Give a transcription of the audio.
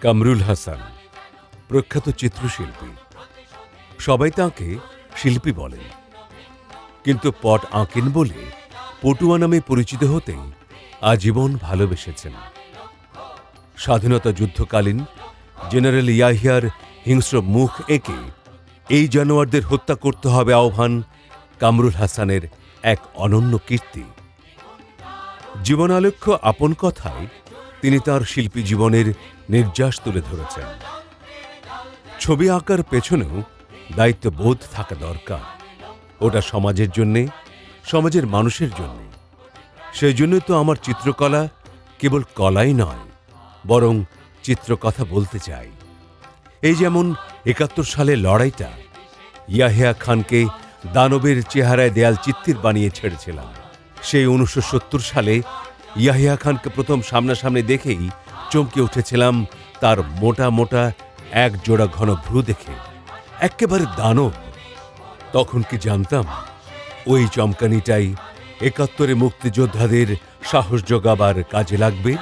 কামরুল হাসান, প্রখ্যাত চিত্রশিল্পী। সবাই তাঁকে শিল্পী বলেন। কিন্তু পট আঁকেন বলে পটুয়া নামে পরিচিত হতেই আজীবন ভালোবেসেছেন। স্বাধীনতা যুদ্ধকালীন জেনারেল ইয়াহিয়ার হিংস্র মুখ এঁকে এই জানোয়ারদের হত্যা করতে হবে আহ্বান কামরুল হাসানের এক অনন্য কীর্তি। জীবনালক্ষ্য আপন কথায় তিনি তার শিল্পী জীবনের নির্যাস তুলে ধরেছেন। ছবি আঁকার পেছনেও দায়িত্ববোধ থাকা দরকার। ওটা সমাজের জন্যে, সমাজের মানুষের জন্যে। সেই জন্যই তো আমার চিত্রকলা কেবল কলাই নয়, বরং চিত্রকথা বলতে চাই। এই যেমন একাত্তর সালে লড়াইটা, ইয়াহিয়া খানকে দানবের চেহারায় দেয়াল চিত্তির বানিয়ে ছেড়েছিলাম। সেই উনিশশো সত্তর সালে ইয়াহিয়া খানকে প্রথম সামনাসামনি দেখেই চমকে উঠেছিলাম তার মোটা মোটা এক জোড়া ঘন ভ্রু দেখে। একেবারে দানব। তখন কি জানতাম, ওই চমকানিটাই একাত্তরে মুক্তিযোদ্ধাদের সাহস জোগাবার কাজে লাগবে?